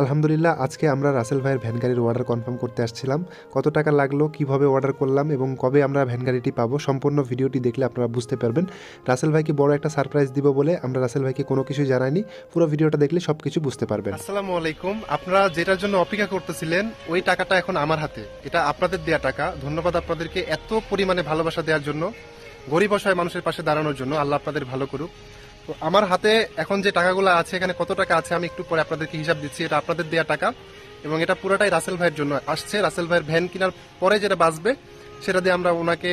আলহামদুলিল্লাহ, আজকে আমরা রাসেল ভাইয়ের ভ্যান গাড়ির অর্ডার কনফার্ম করতে আসছিলাম। কত টাকা লাগল, কীভাবে অর্ডার করলাম এবং কবে আমরা ভ্যান গাড়িটি পাবো, সম্পূর্ণ ভিডিওটি দেখলে আপনারা বুঝতে পারবেন। রাসেল ভাইকে বড় একটা সারপ্রাইজ দিব বলে আমরা রাসেল ভাইকে কোনো কিছু জানাইনি, পুরো ভিডিওটা দেখলে সব কিছু বুঝতে পারবেন। আসসালামু আলাইকুম। আপনারা যেটার জন্য অপেক্ষা করতেছিলেন, ওই টাকাটা এখন আমার হাতে। এটা আপনাদের দেয়া টাকা। ধন্যবাদ আপনাদেরকে এত পরিমাণে ভালোবাসা দেওয়ার জন্য, গরিব অসহায় মানুষের পাশে দাঁড়ানোর জন্য। আল্লাহ আপনাদের ভালো করুক। তো আমার হাতে এখন যে টাকাগুলো আছে এখানে কত টাকা আছে আমি একটু পরে আপনাদেরকে হিসাব দিচ্ছি। এটা আপনাদের দেওয়া টাকা এবং এটা পুরোটাই রাসেল ভাইয়ের জন্য। আসছে রাসেল ভাইয়ের ভ্যান কেনার পরে যেটা বাঁচবে সেটা দিয়ে আমরা ওনাকে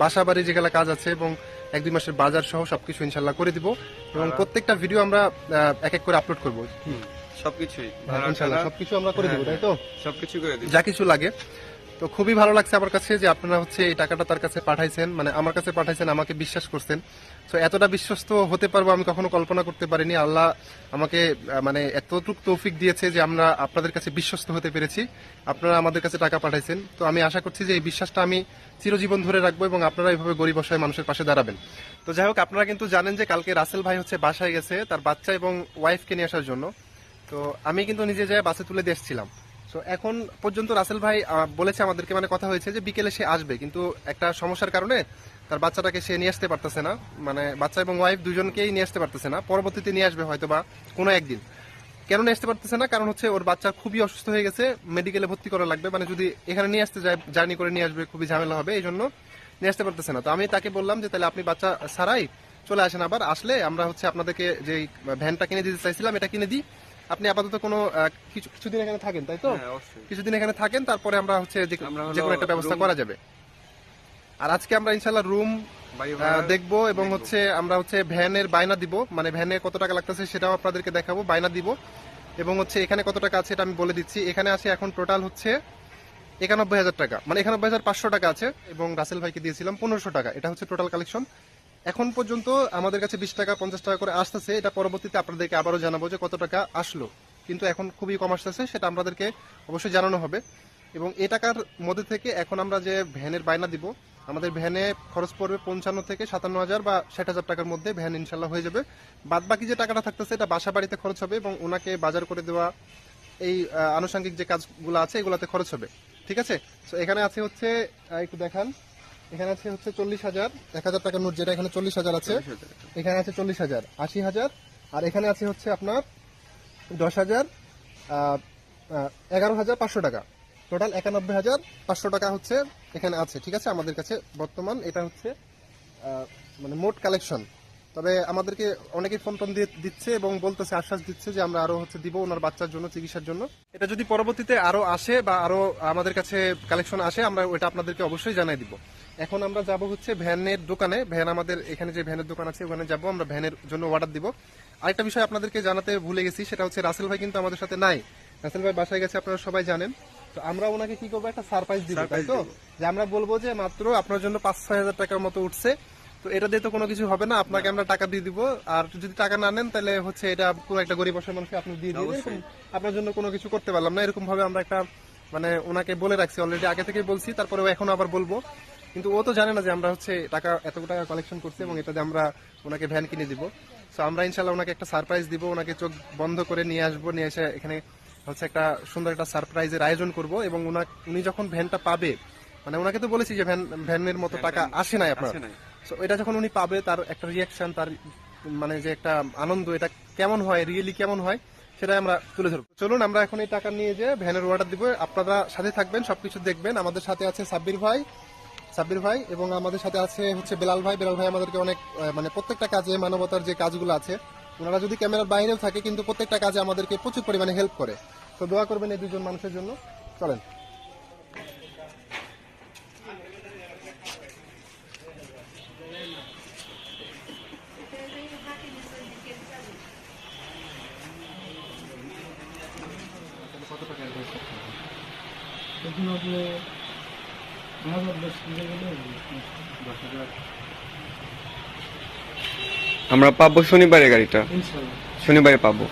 বাসা বাড়ি যেগুলো কাজ আছে এবং এক দুই মাসের বাজার সহ সবকিছু ইনশাল্লাহ করে দিব এবং প্রত্যেকটা ভিডিও আমরা এক এক করে আপলোড করব। সবকিছুই। ইনশাল্লাহ সবকিছু আমরা করে দিব তাই তো? সবকিছু করে দিই যা কিছু লাগে। তো খুবই ভালো লাগছে আমার কাছে যে আপনারা হচ্ছে এই টাকাটা তার কাছে পাঠাইছেন মানে আমার কাছে পাঠাইছেন, আমাকে বিশ্বাস করছেন। তো এতটা বিশ্বস্ত হতে পারব আমি কখনো কল্পনা করতে পারিনি। আল্লাহ আমাকে মানে এতটুক তৌফিক দিয়েছে যে আমরা আপনাদের কাছে বিশ্বস্ত হতে পেরেছি। আপনারা আমাদের কাছে টাকা পাঠাইছেন। তো আমি আশা করছি যে এই বিশ্বাসটা আমি চিরজীবন ধরে রাখব এবং আপনারা এইভাবে গরিব অসহায় মানুষের পাশে দাঁড়াবেন। তো যাই হোক, আপনারা কিন্তু জানেন যে কালকে রাসেল ভাই হচ্ছে বাসায় গেছে তার বাচ্চা এবং ওয়াইফকে নিয়ে আসার জন্য। তো আমি কিন্তু নিজে যাই বাসে তুলে দিয়ে এসেছিলাম। তো এখন পর্যন্ত রাসেল ভাই বলেছে আমাদেরকে মানে কথা হয়েছে যে বিকেলে সে আসবে, কিন্তু একটা সমস্যার কারণে তার বাচ্চাটাকে সে নিয়ে আসতে পারতেছে না। মানে বাচ্চা এবং ওয়াইফ দুজনকেই নিয়ে আসতে পারতেছে না। পরবর্তীতে নিয়ে আসবে হয়তো বা কোনো একদিন। কেন নিয়ে আসতে পারতেছে না? কারণ হচ্ছে ওর বাচ্চা খুবই অসুস্থ হয়ে গেছে মেডিকেলে ভর্তি করা লাগবে। মানে যদি এখানে নিয়ে আসতে যায় জার্নি করে নিয়ে আসবে, খুবই ঝামেলা হবে এই জন্য নিয়ে আসতে পারতেছে না। তো আমি তাকে বললাম যে, তাহলে আপনি বাচ্চা ছাড়াই চলে আসেন আবার। আসলে আমরা হচ্ছে আপনাদেরকে যে ভ্যানটা কিনে দিতে চাইছিলাম, এটা কিনে দিই। আপনি আপাতত কোনো কিছু কিছুদিন এখানে থাকেন তাই তো? হ্যাঁ কিছুদিন এখানে থাকেন তারপরে আমরা হচ্ছে যে- কোনো একটা ব্যবস্থা করা যাবে। আর আজকে আমরা ইনশাল্লাহ রুম দেখব এবং হচ্ছে আমরা হচ্ছে ভ্যানের বায়না দিব। মানে ভ্যানে কত টাকা লাগতেছে সেটাও আপনাদেরকে দেখাবো বায়না দিব। এবং হচ্ছে এখানে কত টাকা আছে এটা আমি বলে দিচ্ছি। এখানে আছে এখন টোটাল হচ্ছে একানব্বই হাজার টাকা। মানে একানব্বই হাজার পাঁচশো টাকা আছে এবং রাসেল ভাইকে দিয়েছিলাম পনেরোশো টাকা। এটা হচ্ছে টোটাল কালেকশন এখন পর্যন্ত আমাদের কাছে বিশ টাকা, পঞ্চাশ টাকা করে আসতেছে। এটা পরবর্তীতে আপনাদেরকে আবারও জানাব যে কত টাকা আসলো। কিন্তু এখন খুবই কম আসতেছে, সেটা আমাদেরকে অবশ্যই জানানো হবে। এবং এ টাকার মধ্যে থেকে এখন আমরা যে ভ্যানের বায়না দিব, আমাদের ভ্যানে খরচ পড়বে পঞ্চান্ন থেকে সাতান্ন হাজার বা ষাট হাজার টাকার মধ্যে ভ্যান ইনশাল্লাহ হয়ে যাবে। বাদ বাকি যে টাকাটা থাকতেছে, এটা বাসা বাড়িতে খরচ হবে এবং ওনাকে বাজার করে দেওয়া এই আনুষঙ্গিক যে কাজগুলো আছে, এগুলাতে খরচ হবে। ঠিক আছে? তো এখানে আছে হচ্ছে একটু দেখান। এখানে আছে হচ্ছে চল্লিশ হাজার এক হাজার টাকার নোট যেটা এখানে চল্লিশ হাজার আছে। এখানে আছে চল্লিশ হাজার আশি হাজার আর এখানে আছে হচ্ছে আপনার দশ হাজার এগারো হাজার পাঁচশো টাকা। টোটাল একানব্বই হাজার পাঁচশো টাকা হচ্ছে এখানে আছে ঠিক আছে? আমাদের কাছে বর্তমান এটা হচ্ছে মানে মোট কালেকশন। তবে আমাদেরকে অনেকেই ফোন টোন দিয়ে দিচ্ছে এবং বলতেছে আশ্বাস দিচ্ছে যে আমরা আরও হচ্ছে দিব ওনার বাচ্চার জন্য চিকিৎসার জন্য। এটা যদি পরবর্তীতে আরও আসে বা আরও আমাদের কাছে কালেকশন আসে আমরা ওটা আপনাদেরকে অবশ্যই জানাই দিব। এখন আমরা যাব হচ্ছে ভ্যানের দোকানে। ভ্যান আমাদের এখানে যে ভ্যানের দোকান আছে ওখানে যাব আমরা ভ্যানের জন্য অর্ডার দিব। আরেকটা বিষয় আপনাদেরকে জানাতে ভুলে গেছি সেটা হচ্ছে রাসেল ভাই কিন্তু আমাদের সাথে নাই। রাসেল ভাই বাসায় গেছে আপনারা সবাই জানেন। তো আমরা ওনাকে কি করব? একটা সারপ্রাইজ দিব তাই তো? যে আমরা বলব যে মাত্র আপনার জন্য পাঁচ ছয় হাজার টাকার মতো উঠছে। তো এটা দিয়ে তো কোনো কিছু হবে না আপনাকে আমরা টাকা দিয়ে দিব। আর যদি টাকা না নেন তাহলে হচ্ছে এটা পুরো একটা গরিব অসহায় মানুষকে আপনি দিয়ে দিয়ে আপনার জন্য কোনো কিছু করতে পারলাম না। এরকম ভাবে আমরা একটা মানে ওনাকে বলে রাখছি অলরেডি আগে থেকে বলছি তারপরেও এখন আবার বলব। কিন্তু ও তো জানে না যে আমরা হচ্ছে টাকা এত টাকা কালেকশন করছি এবং এটা দিয়ে আমরা ওনাকে ভ্যান কিনে দিব। তো আমরা ইনশাল্লাহ ওনাকে একটা সারপ্রাইজ দিব ওনাকে চোখ বন্ধ করে নিয়ে আসব নিয়ে এসে এখানে হচ্ছে একটা সুন্দর একটা সারপ্রাইজের আয়োজন করব এবং উনি যখন ভ্যানটা পাবে মানে ওনাকে তো বলেছি যে ভ্যান ভ্যানের মতো টাকা আসে নাই আপনার। তো এটা যখন উনি পাবে, তার একটা রিয়াকশন তার মানে যে একটা আনন্দ, এটা কেমন হয় রিয়েলি কেমন হয়, সেটাই আমরা তুলে ধরবো। চলুন, আমরা এখন এই টাকা নিয়ে যে ভ্যানের অর্ডার দিব। আপনারা সাথে থাকবেন, সবকিছু দেখবেন। আমাদের সাথে আছে সাব্বির ভাই সাব্বির ভাই, এবং আমাদের সাথে আছে হচ্ছে বেলাল ভাই। বেলাল ভাই আমাদেরকে অনেক মানে প্রত্যেকটা কাজে মানবতার যে কাজগুলো আছে, ওনারা যদি ক্যামেরার বাইরেও থাকে, কিন্তু প্রত্যেকটা কাজে আমাদেরকে প্রচুর পরিমাণে হেল্প করে। তো দোয়া করবেন এই দুজন মানুষের জন্য। চলেন। আপনি আমাদের দশ কিলো গেলে দশ হাজার আমরা পাবো শনিবারে গাড়িটা। শনিবারে পাবো।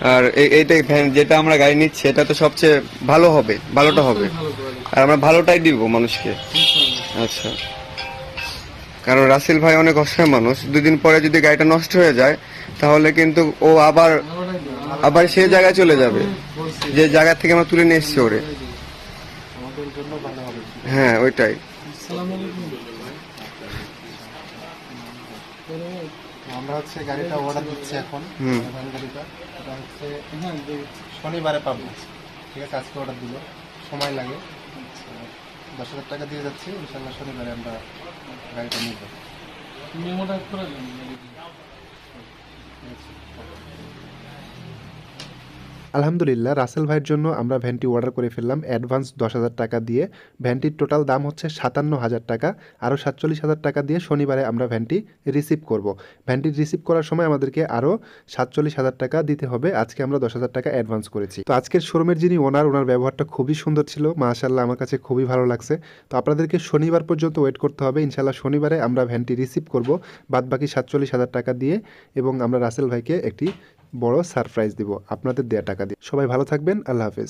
আর এই- এইটাই ভ্যান যেটা আমরা গাড়ি নিচ্ছি এটা তো সবচেয়ে ভালো হবে ভালোটা হবে। আর আমরা ভালোটাই দিব মানুষকে। আচ্ছা। কারণ রাসেল ভাই অনেক অসহায় মানুষ। দুদিন পরে যদি গাড়িটা নষ্ট হয়ে যায় তাহলে কিন্তু ও আবার আবার সে জায়গায় চলে যাবে। যে জায়গা থেকে আমরা তুলে নিয়ে এসছি ওরে। আমাদের জন্য ভালো হবে হ্যাঁ ওইটাই। আমরা হচ্ছে গাড়িটা অর্ডার দিচ্ছি এখন। গাড়িটা। এটা হচ্ছে হ্যাঁ শনিবারে পাবো। ঠিক আছে আজকে অর্ডার দিল। সময় লাগে। দশ হাজার টাকা দিয়ে যাচ্ছি। ইনশাল্লাহ শনিবারে আমরা গাড়িটা নিব। মেমোটা করে দেন আলহামদুলিল্লাহ, রাসেল ভাইয়ের জন্য আমরা ভ্যানটি অর্ডার করে ফেললাম। অ্যাডভান্স দশ হাজার টাকা দিয়ে। ভ্যানটির টোটাল দাম হচ্ছে সাতান্ন হাজার টাকা। আরও সাতচল্লিশ হাজার টাকা দিয়ে শনিবারে আমরা ভ্যানটি রিসিভ করব। ভ্যানটি রিসিভ করার সময় আমাদেরকে আরও সাতচল্লিশ হাজার টাকা দিতে হবে। আজকে আমরা দশ হাজার টাকা অ্যাডভান্স করেছি। তো আজকের শোরুমের যিনি ওনার ওনার ব্যবহারটা খুবই সুন্দর ছিল। মাশাল্লাহ আমার কাছে খুবই ভালো লাগছে। তো আপনাদেরকে শনিবার পর্যন্ত ওয়েট করতে হবে। ইনশাল্লাহ শনিবারে আমরা ভ্যানটি রিসিভ করব। বাদ বাকি সাতচল্লিশ হাজার টাকা দিয়ে এবং আমরা রাসেল ভাইকে একটি বড় সারপ্রাইজ দিব আপনাদের দেয়া টাকা দিয়ে। সবাই ভালো থাকবেন আল্লাহ হাফেজ।